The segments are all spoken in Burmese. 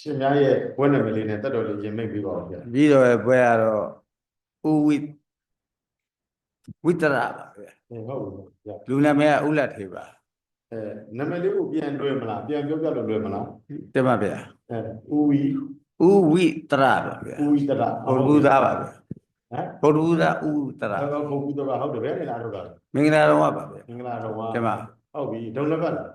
ရှင်များရဲ့ဘွဲ့နာမည်လေးနဲ့တက်တော်လေးရင်မိတ်ပြီးပါဦးဗျာပြီးတော့ဘွဲကတော့ဥဝိဝိတရပါဗျာ။ဟုတ်ဟုတ်ဗျာလူနာမည်ကဥလတ်ထေပါ။အဲနာမည်လေးကိုပြန်တွဲမလားပြန်ပြောပြလို့လွယ်မလားတင်ပါဗျာ။အဲဦးဝီဥဝိတရပါဗျာဦးဝီတရဘုဒ္ဓဘုရားပါဗျာဟမ်ဘုဒ္ဓဘုရားဥတရအဲဘုကူတရဟုတ်တယ်ဗျာလားတော့ကမင်္ဂလာတော်ပါဗျာမင်္ဂလာတော်ပါတင်ပါဟုတ်ပြီဒုံလဘတ်လား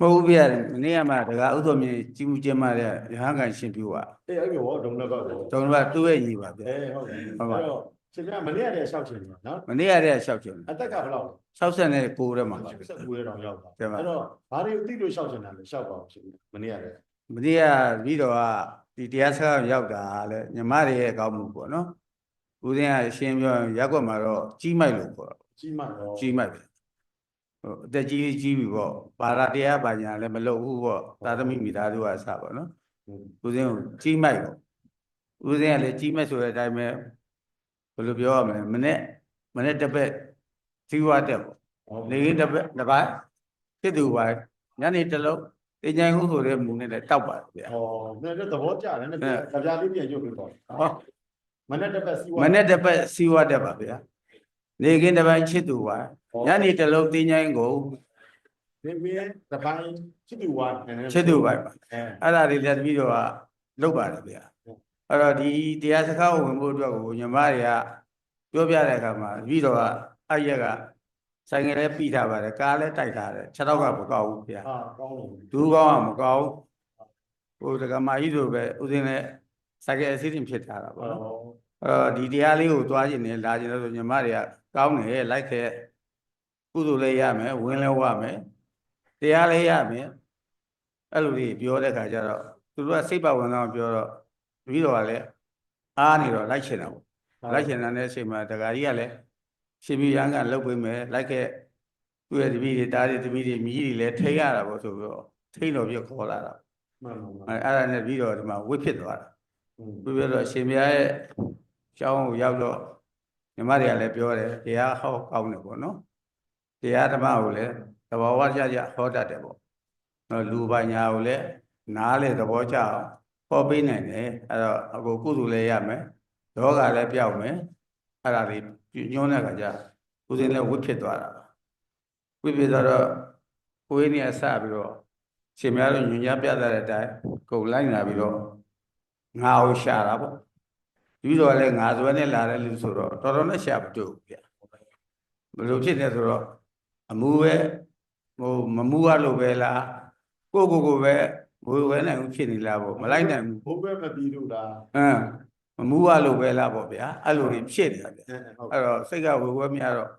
မဟုတ်ဘူးဗျာမနေ့ကမှတကားဥသောမြေကြီးမှုကျင်းမတဲ့ရဟန်းကန်ရှင်ပြူပါအေးအဲ့ရောဒုံလဘတ်ကိုကျွန်တော်ကသူ့ရဲ့ညီပါဗျာအဲဟုတ်ပြီဟုတ်ပါအဲ့တော့ရှင်များမနေ့ကတည်းကရှောက်ချင်တယ်နော်မနေ့ကတည်းကရှောက်ချင်အသက်ကဘယ်လောက်69တဲ့မှာပါလဲ69တောင်ရောက်ပါတင်ပါအဲ့တော့ဘာတွေကိုသိလို့ရှောက်ချင်တာလဲရှောက်ပါအောင်ရှင်မနေ့ကတည်းကမနေ့ကပြီးတော့ကဒီတရားစကားရောက်တာလဲညီမတွေရဲ့အကောင်းမှုပေါ့နော်ဦးဇင်းကအရှင်းပြောရင်ရက်ွက်မှာတော့ကြီးမိုက်လို့ပေါ့ကြီးမှတော့ကြီးမိုက်ပဲဟို အသက်ကြီးလေးကြီးပြီပေါ့ဘာသာတရားပါညာလည်းမလုပ်ဘူးပေါ့သာသမီမိသားစုကအစပေါ့နော်ဦးဇင်းကိုကြီးမိုက်ပေါ့ဦးဇင်းကလည်းကြီးမိုက်ဆိုတဲ့အတိုင်းပဲဘယ်လိုပြောရမလဲမနေ့မနေ့တစ်ပတ်ဇီဝတက်ပေါ့နေကင်းတစ်ပတ်တစ်ပတ်ဖြစ်သူပါညနေတစ်လုံးတင်ချိုင်ဟုဆိုတဲ့မူနဲ့လည်းတောက်ပါတယ်ဗျာဟောနည်းနည်းသဘောကျတယ်နည်းနည်းကြပြလေးပြန်ရုပ်ပြီးပေါ့ဟောမနေ့တစ်ပတ်စီဝါမနေ့တစ်ပတ်ဇီဝတက်ပါဗျာ နေကင်းတစ်ပတ်ချစ်သူပါညနေတစ်လုံးတင်ချိုင်ကိုဒီမင်းတပိုင်းချစ်သူဝါနည်းနည်းချစ်သူပါပါအဲအဲ့ဒါတွေလည်းတပည့်တော်ကလုပ်ပါတယ်ဗျာအဲ့တော့ဒီတရားစကားကိုဝင်ဖို့အတွက်ကိုညီမတွေကပြောပြတဲ့အခါမှာတပည့်တော်ကအဲ့ရက်ကဆိုင်ငယ်လည်းပြီးထားပါတယ်ကားလည်းတိုက်ထားတယ်ခြေတော့ကမကောက်ဘူးဗျာဟာကောင်းတယ်ဒူးကောင်းကမကောက်ဘူးဟိုတက္ကမကြီးဆိုပဲဥစဉ်နဲ့ဆိုင်ကယ်အစီအစဉ်ဖြစ်ထားတာပေါ့နော်ဟောအဲ့ တော့ဒီတရားလေးကိုသွားခြင်းနဲ့လာခြင်းလို့ဆိုညီမတွေကကောင်းတယ်လိုက်ခဲ့ကုသိုလ်လည်းရမယ်ဝင်လည်းဝမယ်တရားလည်းရမယ်အဲ့လိုလေးပြောတဲ့ခါကျတော့သူတို့ကစိတ်ပါဝင်တော့ပြောတော့ပြီးတော့ကလည်းအားနေတော့လိုက်ချင်တာပေါ့လိုက်ချင်တဲ့အချိန်မှာတက္ကကြီးကလည်းရှင်ပြရန်ကလှုပ်ပေးမယ်လိုက်ခဲ့သူ့ရဲ့တပည့်တွေတားတွေတပည့်တွေမြည်တွေလည်းထိတ်ရတာပေါ့ဆိုပြီးတော့ထိတ်လို့ပြခေါ်လာတာမှန်ပါမှန်အဲ့အဲ့ဒါနဲ့ပြီးတော့ဒီမှာဝိဖြစ်သွားတာอืมပြီးပြီးတော့ရှင်မြတ် ရဲ့ကျောင်းကိုရောက်တော့ညီမတွေကလည်းပြောတယ်တရားဟောကောင်းတယ်ပေါ့နော်တရားဓမ္မကိုလည်းသဘောဝကြကြဟောတတ်တယ်ပေါ့နော်လူပညာကိုလည်းနားလေသဘောကျအောင်ဟောပေးနိုင်တယ်အဲ့တော့အကိုကုသိုလ်လည်းရမယ်ယောဂလည်းပြောက်မယ်အဲ့ဒါလေးညွှန်းတဲ့ခါကျဦးဇင်းလည်းဝိဖြစ်သွားတာပါဝိဖြစ်သွားတော့ကိုယ်နေအစပြီးတော့ရှင်များတို့ညွှန်ကြားပြသတဲ့အတိုင်းကုန်လိုက်လာပြီးတော့ငါ့ကိုရှာတာပေါ့ ပြီးတော့လည်းငါစွဲနဲ့လာတဲ့လူဆိုတော့တော်တော်နဲ့ရှာမတွေ့ဘူးဗျဘယ်လိုဖြစ်လဲဆိုတော့အမှုပဲဟိုမမှုရလို့ပဲလားကိုယ့်ကိုယ်ကိုယ်ပဲဘိုးဝဲနိုင်ဘူးဖြစ်နေလားပေါ့မလိုက်နိုင်ဘူးဘိုးဘဲမပြီးလို့လားအင်းမမှုရလို့ပဲလားပေါ့ဗျာအဲ့လိုတွေဖြစ်နေတာဗျအဲဟုတ်အဲ့တော့စိတ်ကဝေဝဲမရတော့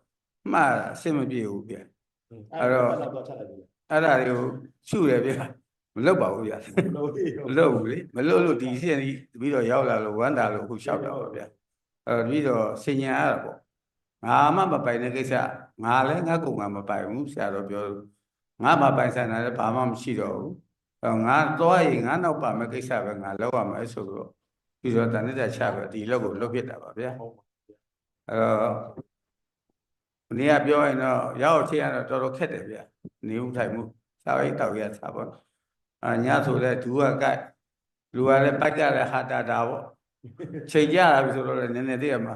မှားတာအဆင်မပြေဘူးဗျအဲ့တော့တော့ချက်လိုက်ပြီအဲ့ဒါတွေကိုရှုရဗျ မလုပ်ပါဘူးဗျလို့ဒီမလုပ်ဘူးလေမလုပ်လို့ဒီအရှင်ကြီးပြီးတော့ရောက်လာလို့ဝမ်းတာလို့အခုလျှောက်တာပါဗျာအဲ့တော့ပြီးတော့ဆင်ញံရတာပေါ့ငါမှမပိုင်တဲ့ကိစ္စငါလည်းငါကုံကမပိုင်ဘူးဆရာတော်ပြောလို့ငါမပိုင်ဆိုင်တာလည်းဘာမှမရှိတော့ဘူးအဲ့တော့ငါသွားရင်ငါနောက်ပါမယ့်ကိစ္စပဲငါလောက်ရမယ်ဆိုတော့ပြီးတော့တဏှိတချပဲဒီလောက်ကိုလုတ်ဖြစ်တာပါဗျာဟုတ်ပါအဲ့တော့ဒီကပြောရင်တော့ရောက်ချင်းရတော့တော်တော်ခက်တယ်ဗျနေဦးထိုင်မှုစာရိတ်တောက်ရတာပေါ့ အညာဆိုတဲ့ဒူကကတ်လူကလည်းပိုက်ကြတဲ့ဟာတာတာပေါ့ချိန်ကြတာပြီဆိုတော့လည်းနည်းနည်းတည်းရမှာ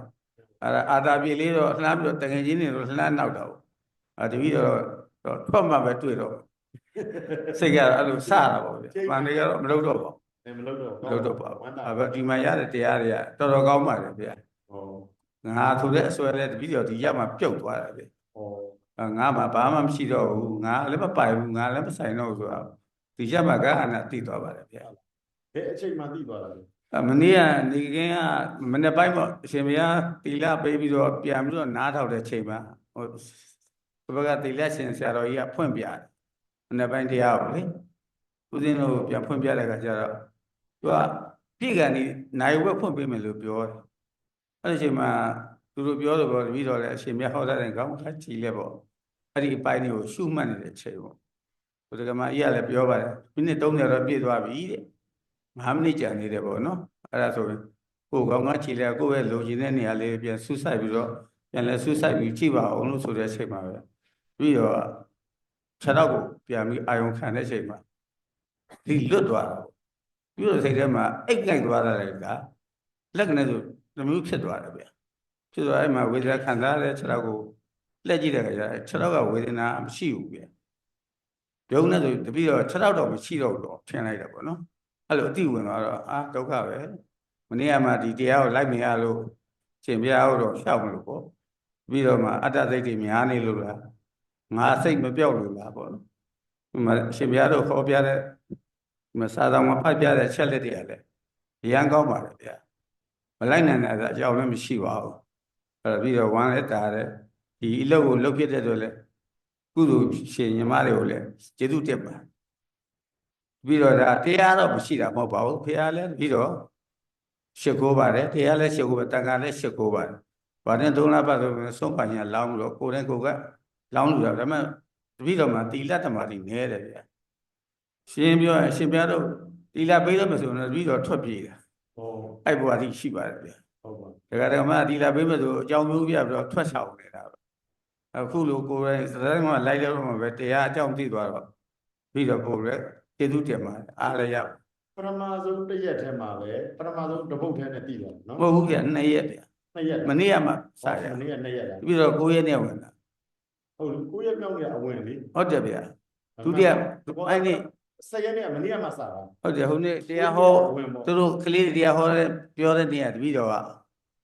အဲ့ဒါအာတာပြေလေးတော့လှမ်းပြီးတော့တငယ်ချင်းတွေတော့လှမ်းနောက်တာပေါ့အဲတပည့်တော့တော့ထွက်မှပဲတွေ့တော့စိတ်ကအဲ့လိုစတာပေါ့ဗျ။မန်နေကတော့မလုပ်တော့ပါဘူးမလုပ်တော့မလုပ်တော့ပါဘူးဝမ်းသာ။အဲ့တော့ဒီမှာရတဲ့တရားတွေကတော်တော်ကောင်းပါတယ်ဗျာဟော။ငါဆိုတဲ့အစွဲလဲတပည့်တော်ဒီရက်မှာပြုတ်သွားတာဗျ။ဟောအာငါမှဘာမှမရှိတော့ဘူးငါလည်းမပိုင်ဘူးငါလည်းမဆိုင်တော့ဘူးဆိုတော့ ဒီချက်မှာကအနာသိသွားပါတယ်ဗျာဘယ်အချိန်မှသိသွားတာလဲအမနေ့ကနေကင်းကမနေ့ပိုင်းပေါ့အရှင်ဘုရားတီလာပေးပြီးတော့ပြန်ပြီးတော့နားထောင်တဲ့ချိန်မှာဟိုဘုရားတီလာရှင်ဆရာတော်ကြီးကဖွင့်ပြတယ်မနေ့ပိုင်းတရားကိုလေဦးဇင်းတို့ပြန်ဖွင့်ပြတဲ့အခါကျတော့သူကပြည်ကန်ဒီနိုင်ဝက်ဖွင့်ပေးမယ်လို့ပြောတယ်အဲ့ဒီအချိန်မှာသူတို့ပြောတော့ဗောတပည့်တော်လည်းအရှင်မြတ်ဟောတဲ့ကောင်းခါကြည်လဲပေါ့အဲ့ဒီအပိုင်းတွေကိုရှုမှတ်နေတဲ့ချိန်ပေါ့ ဘုရားကမကြီးကလည်းပြောပါတယ်မိနစ်30တော့ပြည့်သွားပြီတဲ့5မိနစ်ကြာနေတယ်ပေါ့နော်အဲ့ဒါဆိုရင်ကိုယ်ကောင်းကခြေလဲကိုယ့်ရဲ့လိုချင်တဲ့နေရာလေးပြန်ဆူဆိုက်ပြီးတော့ပြန်လဲဆူဆိုက်ပြီးကြည့်ပါအောင်လို့ဆိုတဲ့အချိန်မှာပဲပြီးတော့ခြေတော့ကိုပြန်ပြီးအာယုံခံတဲ့အချိန်မှာဒီလွတ်သွားတာပေါ့ပြီးတော့စိတ်ထဲမှာအိတ်ကြိုက်သွားတာလေကလက်ကနေဆိုတစ်မျိုးဖြစ်သွားတယ်ဗျဖြစ်သွားအဲ့မှာဝေဒနာခံစားရတဲ့ခြေထောက်ကိုလက်ကြည့်တဲ့အခါကျတော့ခြေထောက်ကဝေဒနာမရှိဘူးဗျ ပြုံးနေဆိုတပိတော့ခြေထောက်တော့မရှိတော့ဘူးတော့ထင်လိုက်တယ်ပေါ့နော်အဲ့လိုအတိဝင်သွားတော့အာဒုက္ခပဲမနေ့ကမှဒီတရားကိုလိုက်မရလို့ရှင်ပြားတော့ရှောက်မလို့ပေါ့ပြီးတော့မှအတ္တစိတ်တွေများနေလို့လားငါစိတ်မပြောက်လို့လားပေါ့နော်ဒီမှာရှင်ပြားတို့ခေါ်ပြတဲ့ဒီမှာစာတော်မှာဖတ်ပြတဲ့ချက်လက်တွေကလည်းရန်ကောင်းပါတယ်ဗျာမလိုက်နိုင်တဲ့အကြောင်းလည်းမရှိပါဘူးအဲ့တော့ပြီးတော့ဝမ်းလက်တာတဲ့ဒီအလုပ်ကိုလုပ်ဖြစ်တဲ့အတွက်လည်း ကုသိုလ်ရှင်ညီမတွေကိုလည်းကျေးဇူးတင်ပါပြီးတော့ဒါတရားတော့မရှိတာမဟုတ်ပါဘူးဖေအားလည်းပြီးတော့ရှ िख ိုးပါတယ်တရားလည်းရှ िख ိုးပါတန်ခါလည်းရှ िख ိုးပါတယ်ဘာနဲ့သုံးလပတ်ဆိုရင်ဆုံးပါညာလောင်းလို့ကိုယ်တိုင်ကိုယ်ကလောင်းလို့တာဒါပေမဲ့တပိတော့မှတီလတ်တမာတိနဲတယ်ဗျာ ရှင်းပြောရင်ရှင်ပြတော့တီလာပေးလို့မဆိုတော့ပြီးတော့ထွက်ပြေးတာ ဟော အဲ့ဘဝတိရှိပါတယ်ဗျာ ဟုတ်ပါ ဒကာဒကမတီလာပေးလို့ဆိုအကြောင်းမျိုးပြပြီးတော့ထွက်ဆောင်နေတာပဲ အခုလိုကိုယ်တိုင်သတိုင်းမှာလိုက်လို့မှပဲတရားအကြောင်းသိသွားတော့ပြီးတော့ကိုယ်လည်းကျေးဇူးတင်ပါတယ်အားလည်းရပါပထမဆုံးတစ်ရက်ထဲမှာပဲပထမဆုံးတစ်ပုတ်ထဲနဲ့တည်သွားတယ်နော်မဟုတ်ဘူးဗျာနှစ်ရက်ဗျာနှစ်ရက်မနေ့ကမှစစာရရနေ့ရက်နှစ်ရက်လားပြီးတော့9ရက်နဲ့ဝင်လာဟုတ်ကိုရက်မြောက်နေအဝင်လေဟုတ်တယ်ဗျာဒုတိယအဲ့နေ့ဆက်ရက်နေ့ကမနေ့ကမှစတာဟုတ်တယ်ဟိုနေ့တရားဟောဝင်ပေါ့သူတို့ကလေးတွေတရားဟောတဲ့ပြောတဲ့နေ့ကတပည့်တော်က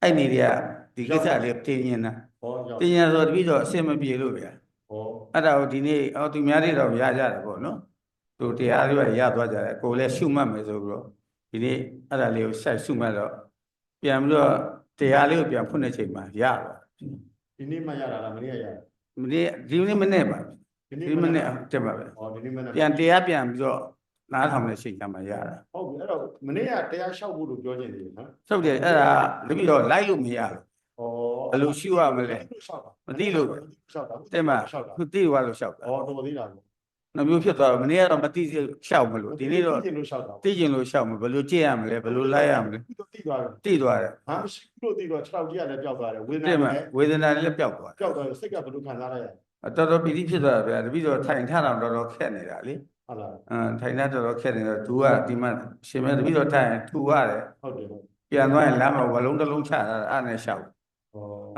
အဲ့နေ့တွေကဒီကိစ္စလေးတင်ရင်တာဟောရောက် တင်ရင်ဆိုတပည့်တော်အဆင်မပြေလို့ဗျာဟောအဲ့ဒါကိုဒီနေ့အော်သူများတွေတော့ရကြတယ်ပေါ့နော်သူတရားတွေရသွားကြတယ်ကိုယ်လည်းရှုမှတ်မယ်ဆိုပြီးတော့ဒီနေ့အဲ့ဒါလေးကိုဆက်ရှုမှတ်တော့ပြန်ပြီးတော့တရားလေးကိုပြန်ဖွင့်တဲ့ချိန်မှာရပါဒီနေ့မှရတာလားမနေ့ကရတာမနေ့ဒီနေ့မနေ့ပါဒီမနေ့တက်ပါပဲဟောဒီနေ့မနေ့ပြန်တရားပြန်ပြီးတော့နားထောင်တဲ့ချိန်ကမှရတာဟုတ်ပြီအဲ့တော့မနေ့ကတရားလျှောက်ဖို့လို့ပြောချင်တယ်နော်ဟုတ်တယ်အဲ့ဒါတပည့်တော်လိုက်လို့မရဘူးဟော ဘယ်လိုရှုရမလဲလျှောက်တာမသိလို့လျှောက်တာတဲ့မှာလျှောက်တာခုသိသွားလို့ရှောက်တာဟောတော်သေးတာပေါ့နောက်မျိုးဖြစ်သွားတော့မနေ့ကတော့မသိရှောက်မလို့ဒီနေ့တော့သိလို့လျှောက်တာသိကျင်လို့ရှောက်မဘယ်လိုကြည့်ရမလဲဘယ်လိုလိုက်ရမလဲခုတော့သိသွားတယ်သိသွားတယ်ဟာမရှိဘူးလို့သိတော့6ကြီးကလည်းပျောက်သွားတယ်ဝေဒနာတဲ့မှာလည်းဝေဒနာလည်းပျောက်သွားတယ်ပျောက်သွားတယ်စိတ်ကဘယ်လိုခံစားရလဲအတော်တော်ပီတိဖြစ်သွားတာဗျာတပည့်တော်ထိုင်ထတာတော်တော်ခက်နေတာလေဟုတ်လားအမ်ထိုင်ထတော်တော်ခက်နေတော့သူကဒီမှာရှင်မဲတပည့်တော်ထိုင်ထူရတယ်ဟုတ်တယ်ဟုတ်ပြန်သွားရင်လမ်းမှာဝလုံးတစ်လုံးချတာအဲ့နဲ့ရှောက်ဟော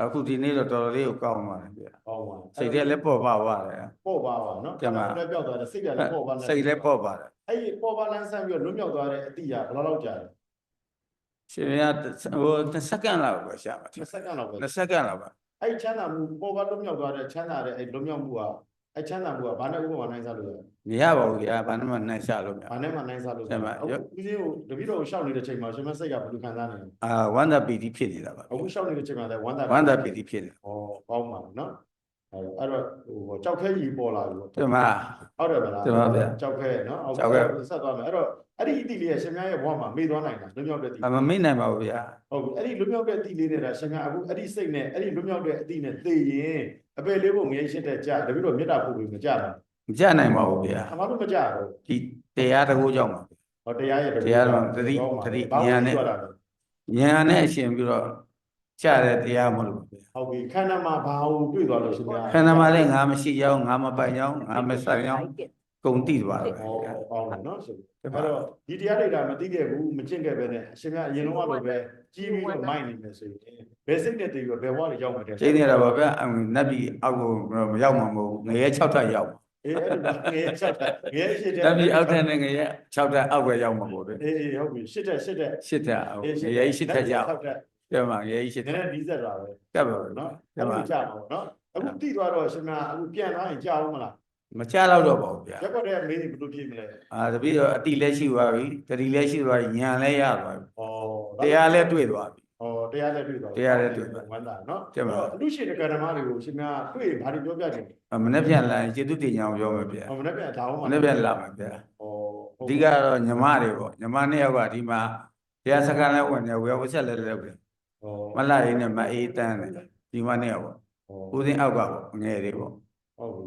အခုဒီနေ့တော့တော်တော်လေးကိုကောင်းသွားတယ်ဗျာဟောပါစိတ်ထဲလည်းပေါ့ပါသွားတယ်ပေါ့ပါပါနော်ပြန်ပါလည်းပျောက်သွားတယ်စိတ်ကလည်းပေါ့ပါနေစိတ်လည်းပေါ့ပါတယ်အဲ့ဒီပေါ်ပါလန်းဆန်းပြီးတော့လွတ်မြောက်သွားတဲ့အတိအရဘယ်လောက်လောက်ကြာလဲရှင်မဲဟို2စက္ကန့်လောက်ပဲရှာပါ20စက္ကန့်လောက်ပဲ2စက္ကန့်လောက်ပါအဲ့ဒီချမ်းသာမှုပေါ်ပါလွတ်မြောက်သွားတဲ့ချမ်းသာတဲ့အဲ့လွတ်မြောက်မှုက အဲ့ချမ်းသာမှုကဘာနဲ့ဥပမာနိုင်စားလို့လဲမရပါဘူးဗျာဘာမှနိုင်ရှာလို့မရဘာနဲ့မှနိုင်စားလို့ပြန်ပါအခုဦးစင်းကိုတပည့်တော်ကိုရှောက်နေတဲ့ချိန်မှာရှင်မစိတ်ကဘယ်လိုခံစားနေလဲအာဝန္တာပီတိဖြစ်နေတာပါအခုရှောက်နေတဲ့ချိန်မှာလည်းဝမ်းသာဝန္တာပီတိဖြစ်နေဟောကောင်းပါဘူးနော် အဲ့တော့ဟိုကြောက်ခဲကြီးပေါ်လာပြီပေါ့ဒီမှာဟုတ်တယ်ဗလားတင်ပါဗျာကြောက်ခဲနော်အောက်ကြောက်ခဲဆက်သွားမယ်အဲ့တော့အဲ့ဒီအတိလေးကရှင်များရဲ့ဘဝမှာမေ့သွားနိုင်တာလွတ်မြောက်တဲ့တိအမမိတ်နိုင်ပါဘူးဗျာဟုတ်ပြီအဲ့ဒီလွတ်မြောက်တဲ့အတိလေးနဲ့ရှင်များအခုအဲ့ဒီစိတ်နဲ့အဲ့ဒီလွတ်မြောက်တဲ့အတိနဲ့သိရင်အပယ်လေးဖို့ငြိမ်းရှင်းတဲ့ကြာတပည့်တော်မေတ္တာပို့ပြီးမကြဘူးမကြနိုင်ပါဘူးဗျာအမှန်တော့မကြဘူးဒီတရားတကူကြောင့်ပါဟောတရားရဲ့တရားတော်သတိသတိဉာဏ်နဲ့ဉာဏ်နဲ့အရှင်ပြီးတော့ ကြားတဲ့တရားမလို့ဗျာဟုတ်ပြီခန္ဓာမှာဘာကိုတွေ့သွားလို့ရှင်များခန္ဓာမှာလည်းငါမရှိကြောင်းငါမပိုင်ကြောင်းငါမဆိုင်ကြောင်းဂုံတိသွားတယ်ဟောဗျာကောင်းတယ်နော်ဆိုဒီအဲ့မှာတော့ဒီတရားဒိဋ္ဌာမသိခဲ့ဘူးမကျင့်ခဲ့ပဲနဲ့အရှင်များအရင်တော့လိုပဲကြီးပြီးတော့မိုက်နေမယ်ဆိုရင်ဘယ်စိတ်နဲ့တည်ပြီးတော့ဘယ်ဘဝတွေရောက်မှာတဲ့ကျင်းနေတာပါဗျာအမ်နတ်ပြည်အောက်ကိုမရောက်မှာမဟုတ်ဘူးငရဲ6ထပ်ရောက်မှာအေးအဲ့လိုငယ်ချက်တယ်ငယ်ရှိတဲ့နတ်ပြည်အောက်ထပ်နဲ့ငရဲ6ထပ်အောက်ပဲရောက်မှာပေါ့ဗျာအေးအေးဟုတ်ပြီရှစ်တက်ရှစ်တက်ရှစ်ထပ်အောက်ငရဲရှစ်ထပ်ရောက်ဟုတ်တယ် ပြန်မှာငရဲရှစ်နထည်းပ်နည်းဒီဆက်တာပဲကပ်ပါဗျာနော်ပြန်အဲ့မှာလိုကြာမှာပေါ့နော်အခုတိသွားတော့ရှင်များအခုပြန်သွားရင်ကြာအောင်မလားမချတော့တော့ပါဘူးဗျာရက်ကွက်တဲ့မေးရင်ဘယ်လိုဖြစ်မလဲအာတပည့်တော့အတိလည်းရှိသွားပြီတတိလည်းရှိသွားပြီဉာဏ်လည်းရသွားပြီဩတရားလည်းတွေ့သွားပြီဩတရားလည်းတွေ့သွားတရားလည်းတွေ့သွားဝမ်းသာနော်ကျမအဲ့တော့အလူရှင်တဲ့ကရ္မတွေကိုရှင်များတွေ့ရင်ဘာတွေပြောပြတယ်အမနေ့ပြန်လာရင်ကျေတုတင်ညာကိုပြောမယ်ဗျာဟောမနေ့ပြန်ဒါအောင်မပါနေ့ပြန်လာမယ်ဗျာဩအဓိကတော့ညီမတွေပေါ့ညီမနှစ်ယောက်ကဒီမှာတရားစခန်းလည်းဝင်နေဝယ်ဝဆက်လည်းလုပ်တယ်ဩ မလာရင်းနဲ့မအေးတန်းတယ်ဒီမနှစ်ယောက်ပေါ့ဩဦးစင်းအောက်ကပေါ့ငယ်တွေပေါ့ဟုတ်ပြီ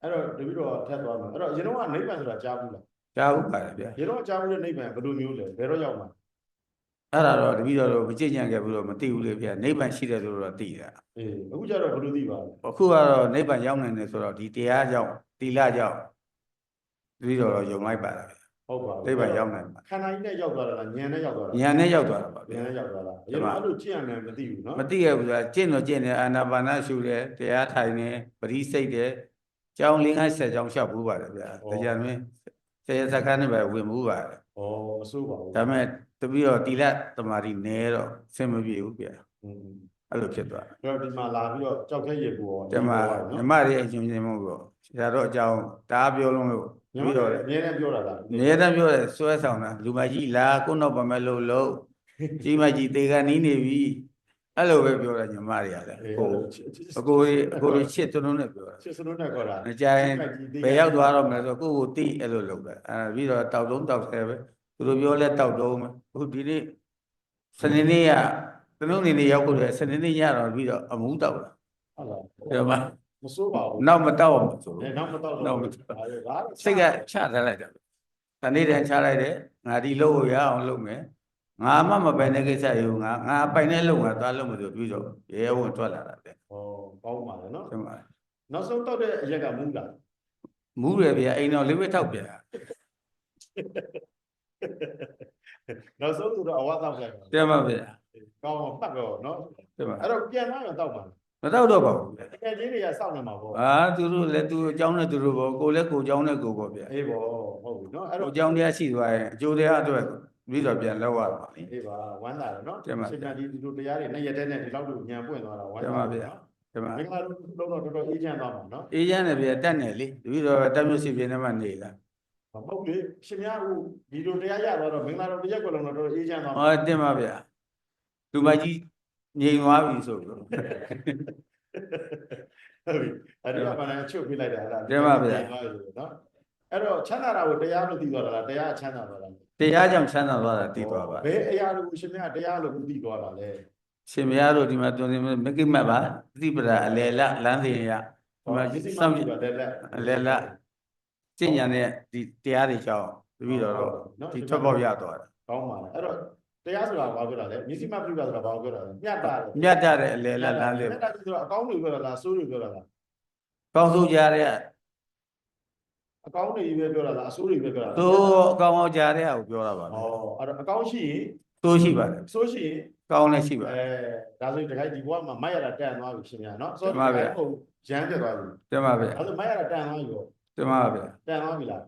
အဲ့တော့တပည့်တော်ထပ်သွားမယ်အဲ့တော့ရေတော့ကနိဗ္ဗာန်ဆိုတာကြားဘူးလားကြားဟုတ်ပါတယ်ဗျာရေတော့ကြားဘူးတဲ့နိဗ္ဗာန်ဘယ်လိုမျိုးလဲဘယ်တော့ရောက်မှာအဲ့ဒါတော့တပည့်တော်တို့မကြည့်ကြံခဲ့ဘူးတော့မသိဘူးလေဗျာနိဗ္ဗာန်ရှိတယ်ဆိုတော့သိတာအေးအခုကျတော့ဘယ်လိုသိပါလဲအခုကတော့နိဗ္ဗာန်ရောက်နိုင်တယ်ဆိုတော့ဒီတရားကြောင့်တိလကြောင့်တပည့်တော်တော့ယုံလိုက်ပါလားဗျာဩ ဟုတ်ပါဘူးနိဗ္ဗာန်ရောက်နိုင်မှာခန္ဓာကြီးနဲ့ရောက်သွားတာလားဉာဏ်နဲ့ရောက်သွားတာဉာဏ်နဲ့ရောက်သွားတာပါဉာဗျာဏ်နဲ့ရောက်သွားတာအရင်ကအဲ့လိုကြည့်ရမယ်မသိဘူးနော်မသိရဘူးဆိုတာကျင့်တော့ကျင့်တယ်အာနာပါနရှုတယ်တရားထိုင်တယ်ပရိစိတ်တယ်ကြောင်းလေး50ကြောင်းလျှောက်ဘူးပါတယ်ဗျာတရားမင်းဆရာစကားနဲ့ပဲဝင်ဘူးပါတယ်ဩမစိုးပါဘူးဒါပေမဲ့တပည့်တော့တိလတမာရီနဲတော့ဆင်မပြေဘူးဗျာอืมအဲ့လိုဖြစ်သွားတယ်တော့ဒီမှာလာပြီးတော့ကြောက်ခဲရေပူရောတမမြမတွေအချင်းချင်းမဟုတ်တော့ဆရာတော့အကြောင်းဒါပြောလုံးလို့ ညီမပြီးတို့တော့အမြဲတမ်းပြောတာလားနေတမ်းပြောတယ်စွဲဆောင်တာလူမကြီးလာကိုတော့ဗမဲလို့လို့ကြီးမကြီးတေကန်နီးနေပြီအဲ့လိုပဲပြောတာညီမတွေကလည်းဟိုအကိုကြီးအကိုကြီးချစ်တုံးတုံးနဲ့ပြောတာချစ်စလုံးနဲ့ခေါ်တာမကြရင်ဘယ်ရောက်သွားတော့မလဲဆိုကိုယ့်ကိုတိအဲ့လိုလုပ်တယ်အဲပြီးတော့တောက်တုံးတောက်ဆဲပဲသူတို့ပြောလဲတောက်တုံးပဲအခုဒီနေ့စနေနေ့ကတနုံနေနေ့ရောက်ဖို့လေစနေနေ့ညတော့ပြီးတော့အမူးတောက်လာဟုတ်လားဒီမှာ မစိုးပါဘူးနောက်မတောက်အောင်ဆိုအဲနောက်မတော့နောက်မဒါတော့ဒါစိတ်ကချထားလိုက်တယ်တနေ့တည်းချလိုက်တယ်ငါဒီလို့ရအောင်လုပ်မယ်ငါမှမပိုင်တဲ့ကိစ္စယူငါငါပိုင်တဲ့လုပ်ငါသွားလုပ်မယ်ဆိုပြီးတော့ရဲဝင်ထွက်လာတာတဲ့ဩကောင်းပါလေနော်ဒီမှာနောက်ဆုံးတောက်တဲ့အရက်ကမူးလားမူးရဗျာအိမ်တော်လေးပဲထောက်ပြန်နောက်ဆုံးသူတော့အဝါတောက်လိုက်ပါပြန်ပါဗျာကောင်းအောင်ပတ်တော့နော်ပြန်ပါအဲ့တော့ပြန်လာရင်တောက်ပါ မတော့တော့ပါဘူးဗျာတကယ်ချင်းတွေကစောင့်နေမှာပေါ့အာသူတို့လည်းသူအကြောင်းနဲ့သူတို့ပေါ့ကိုယ်လည်းကိုယ်အကြောင်းနဲ့ကိုယ်ပေါ့ဗျာအေးပေါ့ဟုတ်ပြီနော်အဲ့ကိုတော့ယ်အကြောင်းတရားရှိသွားရင်အကျိုးတရားအတွက်ပြီးတော့ပြန်လောက်ရပါလိမ့်အေးပါဝမ်းသာတယ်နော်တင်ပါစင်တာဒီဒီလိုတရားတွေနဲ့ရက်တဲ့နဲ့ဒီလောက်လို့ညံပွင့်သွားတာဝမ်းတင်သာပါဗျာဒီမှာမင်္ဂလာလုံးတော့တော်တော်အေးချမ်းသွားမှာနော်အေးချမ်းတယ်ဗျာတက်နေလေပြီးတော့တက်မြို့စီပြင်းထဲမှာနေလာမဟုတ်လေရှင်များကဒီလိုတရားရတော့တော့မင်္ဂလာတော့တစ်ရက်ကွယ်လုံးတော့တော်တော်အေးချမ်းသွားမှာဟောတင်ပါဗျာလူမကြီး ငြိမ်သွားပြီဆိုတော့ဟုတ်ပြီအဲ့ဒီကမှလည်းချုပ်ပြလိုက်တာအဲ့ဒါတင်ပါဗျာနော်အဲ့တော့ချမ်းသာတာကိုတရားလို့သိသွားတာလားတရားချမ်းသာသွားတာလားတရားကြောင့်ချမ်းသာသွားတာတည်သွားပါဘယ်အရာလို့ရှင်များတရားလို့သိသွားတာလဲရှင်မရတို့ဒီမှာတွင်မကိမတ်ပါသတိပဒါအလေလလမ်းစဉ်ရဒီမှာဒီစိစောတ်င့်မှကြည့်ကြည့်တော့လက်လက်အလေလကျင့်ညာနဲ့ဒီတရားတွေကြောင့်တပြီးတော့ဒီထွက်ပေါက်ရသွားတာကောင်းပါလားအဲ့တော့ တရားဆိုတာဘာပြောတာလဲမျက်စိမှပြုတာဆိုတာဘာပြောတာလဲမြတ်တာလေမြတ်တတဲ့အလေလလမ်းစဉ်မြတ်တာဆိုတာအကောင်းတွေပြောတာလားဆိုးတွေပြောတာလားကောင်းဆုံးကြတဲ့အအကောင်းတွေပဲပြောတာလားအဆိုးတွေပဲပြောတာလားသို့အကောင်းအောင်ကြတဲ့ဟာကိုပြောတာပါဩအဲ့တော့အကောင်းရှိရင်သို့ရှိပါတယ်ဆိုးရှိရင်ကောင်းလည်းရှိပါအဲဒါဆိုရင်တခါဒီဘဝမှာမိုက်ရတာတန်သွားပြီရှင်များနော်တင်ပါဗျာဟုတ်ရမ်းပြသွားပြီတင်ပါဗျာအဲ့ဒါမိုက်ရတာတန်သွားပြီပေါ့တင်ပါဗျာတန်သွားပြီလား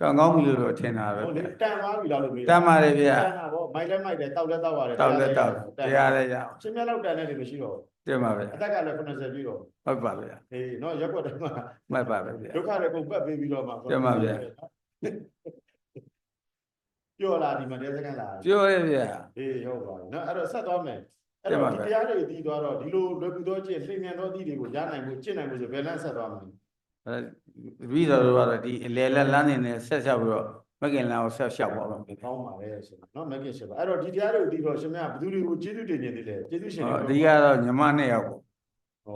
ကောင်းကောင်းပြီလို့တော့ထင်တာပဲဟုတ်လေတန်သွားပြီလားလို့မေးတမ်းပါတယ်ဗျာတန်တာပေါ့မိုက်လည်းမိုက်တယ်တောက်လည်းတောက်ရတယ်တောက်လက်တောက်တရားလည်းရအောင်ရှင်များလောက်တန်တဲ့တွေမရှိတော့ဘူးတင်ပါဗျာအသက်ကလည်း90ပြည့်တော့ဟုတ်ပါဗျာအေးနော်ရက်ွက်တယ်မှာမှတ်ပါပဲဗျာဒုက္ခတွေကုန်ပတ်ပေးပြီးတော့မှတင်ပါဗျာပြောလာဒီမှာတဲစကန်လာပြောရဗျာအေးဟုတ်ပါပြီနော်အဲ့တော့ဆက်သွားမယ်အဲ့တင်ပါတော့ဗျာဒီတရားတွေတည်သွားတော့ဒီလိုလွယ်ကူသောကျင့်လျင်မြန်သောတည်တွေကိုရနိုင်ဖို့ကျင့်နိုင်ဖို့ဆိုဘယ်လမ်းဆက်သွားမလဲ အဲပြီးတော့တော့ဒီအလေလက်လမ်းနေနဲ့ဆက်ဆက်ပြီးတော့မကင်လမ်းကိုဆက်လျှောက်ပါမယ်ဗျာကောင်းပါလေဆိုတော့နော်မကင်ရှင်ပါအဲ့တော့ဒီတရားတွေကိုတည်တော့ရှင်မဘယ်သူတွေကိုကျေးဇူးတင်နေသေးလဲကျေးဇူးရှင်ဟောတွေဒီကတော့ညီမနှစ်ယောက်ကို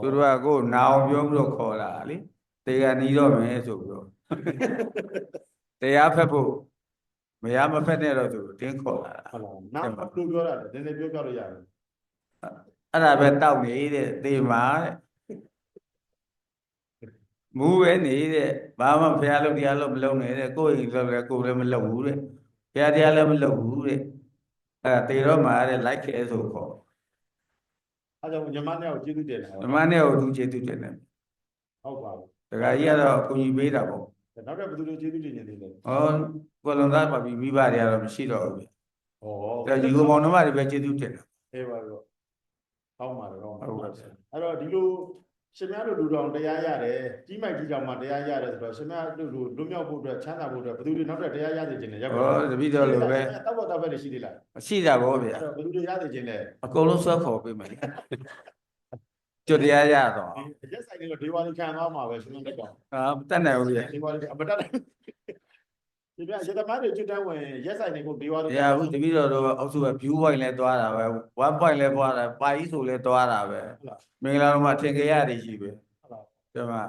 သူတို့ကကိုယ်နာအောင်ပြောပြီးတော့ခေါ်လာလေတေကနီးတော့မယ်ဆိုပြီးတော့တရားဖက်ဖို့မရမဖက်နဲ့တော့သူတင်းခေါ်လာတာဟုတ်လားနောက်ဘယ်လိုပြောတာလဲနည်းနည်းပြောပြလို့ရတယ်အဲ့ဒါပဲတောက်နေတဲ့တေမာတဲ့ မူးပဲနေတဲ့ဘာမှဖះလို့တရားလို့မလုပ်နဲ့တဲ့ကိုယ့်အိမ်လို့လည်းကိုယ်လည်းမလုပ်ဘူးတဲ့ဖះတရားလည်းမလုပ်ဘူးတဲ့အဲ့ဒါတေတော့မှာတဲ့လိုက်ခဲဆိုခေါ်အဲကြောင့်ညီမနဲ့ကိုကျေးဇူးတင်တယ်ဓမ္မနဲ့ဟိုသူကျေသူတင်တယ်ဟုတ်ပါဘူးဒကာကြီးကတော့အကူကြီးပေးတာပေါ့နောက်ထပ်ဘယ်သူတွေကျေးဇူးတင်နေသေးလဲဟောကိုလုံသားပါပြီးမိဘတွေကတော့မရှိတော့ဘူးဗျဩဒါဒီကိုမောင်နှမတွေပဲကျေသူတင်တယ်အေးပါတော့ကောင်းပါတော့ကောင်းပါဟုတ်ပါအဲ့ဗျာတော့ဒီလို ရှင်များတို့လူတော်တရားရတယ်ကြီးမိုက်ကြီးကြောင်မှတရားရတယ်ဆိုတော့ရှင်များတို့လူလွတ်မြောက်ဖို့အတွက်ချမ်းသာဖို့အတွက်ဘယ်သူတွေနောက်ထပ်တရားရစေခြင်းလဲရပ်ဟောတပည့်တော်လိုပဲတောက်ပေါ်တောက်ပဲရှိသေးလားမရှိတာပေါ့ဗျာအဲ့တော့ဘယ်သူတွေရစေခြင်းလဲအကုန်လုံးဆွဲခေါ်ပေးမယ်လေကျွတ်တရားရတော့ဒီရက်ဆိုင်တွေတော့ဒေဝါလီခံသွားမှာပဲရှင်များတို့ကအာမတတ်နိုင်ဘူးဗျာဒေဝါလီအမတတ်ဒီ ပြရသမားတွေကျွတ်တန်းဝင်ရက်ဆိုင်တွေကိုဒေဝါလီ။ရာဟုတပည့်တော်တို့အောက်စုက view point လဲသွားတာပဲ1 point လဲသွားတာပါကြီးဆိုလဲသွားတာပဲမင်္ဂလာတော်မှာထင်ကြရတွေရှိပဲဟုတ်လားဒီမှာ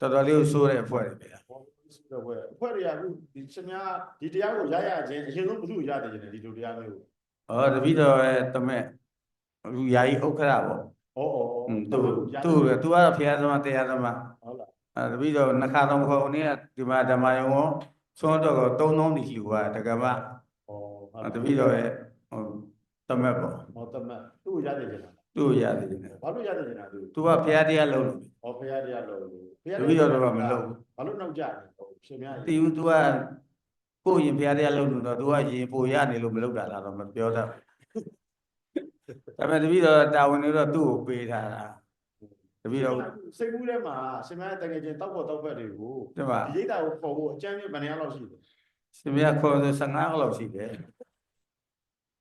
တော်တော်လေးကိုစိုးတဲ့အဖွဲ့တွေဗျာဘောဆိုတော့ဘယ်အဖွဲ့တွေကအခုဒီရှင်များဒီတရားကိုရရခြင်းအရင်ဆုံးဘယ်သူကိုရတယ်ခြင်းလဲဒီလိုတရားမျိုး။ဟောတပည့်တော်ရဲ့တမဲ့အခုယာယီဥက္ခရပေါ့ဩဩ။อืมသူသူသူကတော့ဖျားသမားတရားသမားဟုတ်လားအဲတပည့်တော်နှစ်ခါသုံးခေါ်နေ့ကဒီမှာဓမ္မယုံရော ဆွမ်းတော့3000တိလှူပါတကမဩဟုတ်တပည့်တော်ရဲ့ဟိုတမက်ပေါ့ဟောတမတ်သူ့ကိုရတဲ့ကျင်တာသူ့ကိုရတယ်နေဘာလို့ရတဲ့ကျင်တာသူသူကဖျားတရားလုံးလို့ဟောဖရာတရားလို့ဘုတပည့်တော်တော့မလုပ်ဘူးဘာလို့နောက်ကြလဲဟိုရှင်များတီဦး तू ကကိုယ့်ရင်ဖျားတရားလုံးလို့တော့ तू ကရင်ပိုရနေလို့မလုပ်တာလားတော့မပြောတတ်ဘူးဒါပေမဲ့တပည့်တော်တာဝန်တွေတော့သူ့ကိုပေးထားတာ တပည့်တော်စိတ်ကူးထဲမှာရှင်များတကယ်ချင်းတောက်ဖို့တောက်ဖက်တွေကိုဒီမှာဒီရိတ်တာကိုပေါ်ဖို့အကြမ်းမြင့်ဗနေရလောက်ရှိတယ်ရှင်မရခေါ်ဆို15လောက်ရှိတယ်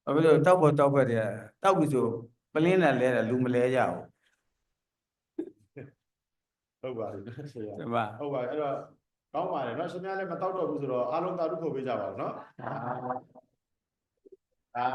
ဘာဖြစ်လို့တောက်ဖို့တောက်ဖက်တယ်တောက်ပြီဆိုပလင်းနဲ့လဲတယ်လူမလဲကြဘူးဟုတ်ပါပြီနော်ဆရာဒီမှာဟုတ်ပါပြီအဲ့တော့ကောင်းပါတယ်နော်ရှင်များလည်းမတောက်တော့ဘူးဆိုတော့အားလုံးသာဓုခေါ်ပေးကြပါဦးနော်အာ